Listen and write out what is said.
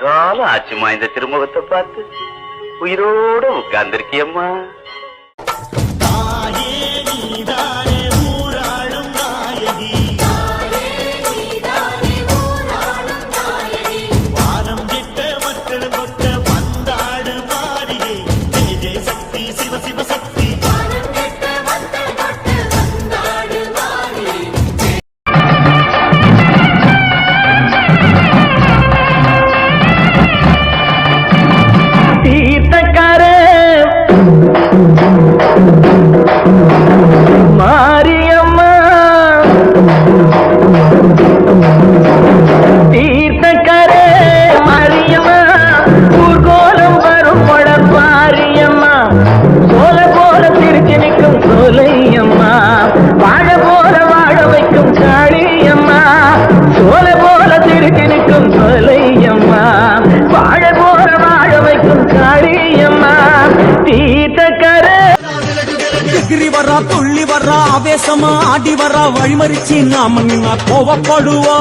காலம் ஆச்சுமா இந்த திருமுகத்தை பார்த்து. உயிரோட உட்கார்ந்திருக்கியம்மா. தீர்த்தக்கார மாரியம்மா ஊர்கோலம் வரும் பழம் மாரியம்மா. போல திருச்சி நிற்கும் சோலையம்மா. வாழ போல வாழ வைக்கும் காளியம்மா. சோல போல திருச்சி நிற்கும் சோலையம்மா. வாழ போல வாழ வைக்கும் காளியம்மா. எகிரி வரா துள்ளி வரா ஆவேசமா ஆடி வரா வழிமறிச்சு நாம நின்னா கோவப்படுவா.